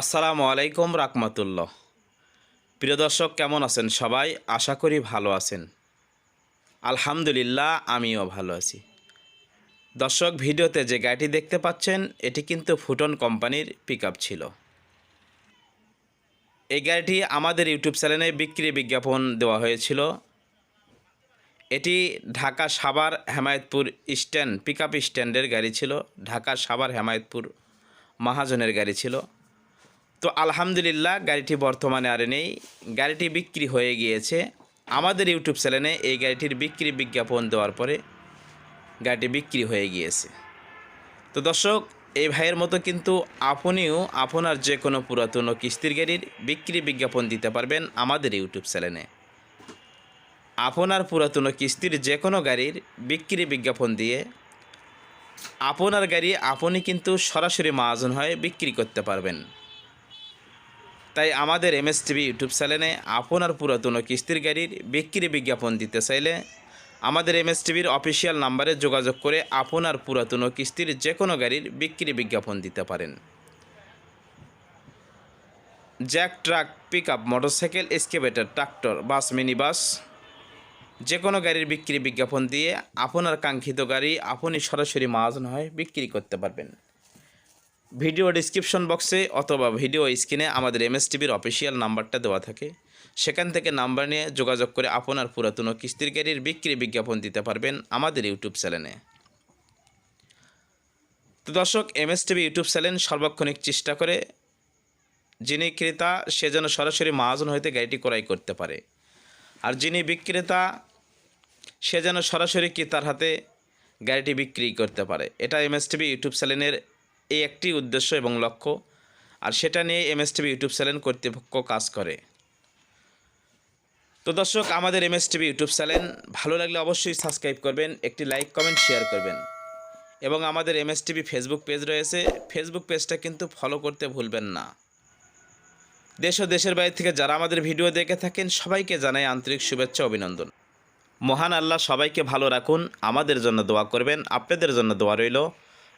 আসসালামু আলাইকুম রাকমাতুল্লাহ প্রিয় দর্শক, কেমন আছেন সবাই? আশা করি ভালো আছেন। আলহামদুলিল্লাহ, আমিও ভালো আছি। দর্শক, ভিডিওতে যে গাড়িটি দেখতে পাচ্ছেন, এটি কিন্তু ফুটন কোম্পানির পিক ছিল। এই গাড়িটি আমাদের ইউটিউব চ্যানেলে বিক্রি বিজ্ঞাপন দেওয়া হয়েছিল। এটি Dhaka Savar Hemayetpur stand pick up স্ট্যান্ডের গাড়ি ছিল। ঢাকা সাভার হেমায়তপুর মহাজনের গাড়ি ছিল। তো আলহামদুলিল্লাহ গাড়িটি বর্তমানে আর নেই। গাড়িটি বিক্রি হয়ে গিয়েছে। আমাদের ইউটিউব চ্যানেলে এই গাড়িটির বিক্রি বিজ্ঞাপন দেওয়ার পরে গাড়িটি বিক্রি হয়ে গিয়েছে। তো দর্শক, এই ভাইয়ের মতো কিন্তু আপনিও আপনার যে কোনো পুরাতন কিস্তির গাড়ির বিক্রি বিজ্ঞাপন দিতে পারবেন আমাদের ইউটিউব চ্যানেলে। আপনার পুরাতন কিস্তির যে কোনো গাড়ির বিক্রি বিজ্ঞাপন দিয়ে আপনার গাড়ি আপনি কিন্তু সরাসরি মাহাজন হয়ে বিক্রি করতে পারবেন। তাই আমাদের এম এস টিভি ইউটিউব চ্যানেলে আপনার পুরাতন কিস্তির গাড়ির বিক্রি বিজ্ঞাপন দিতে চাইলে আমাদের এম এস টিভির অফিসিয়াল নাম্বারে যোগাযোগ করে আপনার পুরাতন কিস্তির যে কোনো গাড়ির বিক্রি বিজ্ঞাপন দিতে পারেন। Jack truck pick up motorcycle excavator tractor, bus mini bus যে কোনো গাড়ির বিক্রি বিজ্ঞাপন দিয়ে আপনার কাঙ্ক্ষিত গাড়ি আপনি সরাসরি মাহাজন হয় বিক্রি করতে পারবেন। ভিডিও ডিসক্রিপশন বক্সে অথবা ভিডিও স্ক্রিনে আমাদের এমএস টিভির অফিসিয়াল নাম্বারটা দেওয়া থাকে। সেখান থেকে নাম্বার নিয়ে যোগাযোগ করে আপনার পুরাতন কিস্তির গাড়ির বিক্রি বিজ্ঞাপন দিতে পারবেন আমাদের ইউটিউব চ্যানেলে তো দর্শক এমএস টিভি ইউটিউব চ্যানেল সর্বক্ষণিক চেষ্টা করে, যিনি ক্রেতা, সে যেন সরাসরি মহাজন হইতে গাড়িটি ক্রয় করতে পারে। আর যিনি বিক্রেতা, সে যেন সরাসরি ক্রেতার হাতে গাড়িটি বিক্রি করতে পারে। এটা এমএস টিভি ইউটিউব চ্যানেলের এই একটি উদ্দেশ্য এবং লক্ষ্য, আর সেটা নিয়ে এমএস টিভি ইউটিউব চ্যানেল কর্তৃপক্ষ কাজ করে। তো দর্শক, আমাদের টিভি ইউটিউব চ্যানেল ভালো লাগলে অবশ্যই সাবস্ক্রাইব করবেন, একটি লাইক, কমেন্ট, শেয়ার করবেন। এবং আমাদের এমএস টিভি ফেসবুক পেজ রয়েছে, ফেসবুক পেজটা কিন্তু ফলো করতে ভুলবেন না। দেশ ও দেশের বাইরে থেকে যারা আমাদের ভিডিও দেখে থাকেন, সবাইকে জানাই আন্তরিক শুভেচ্ছা, অভিনন্দন। মহান আল্লাহ সবাইকে ভালো রাখুন, আমাদের জন্য দোয়া করবেন, আপনাদের জন্য দোয়া রইল।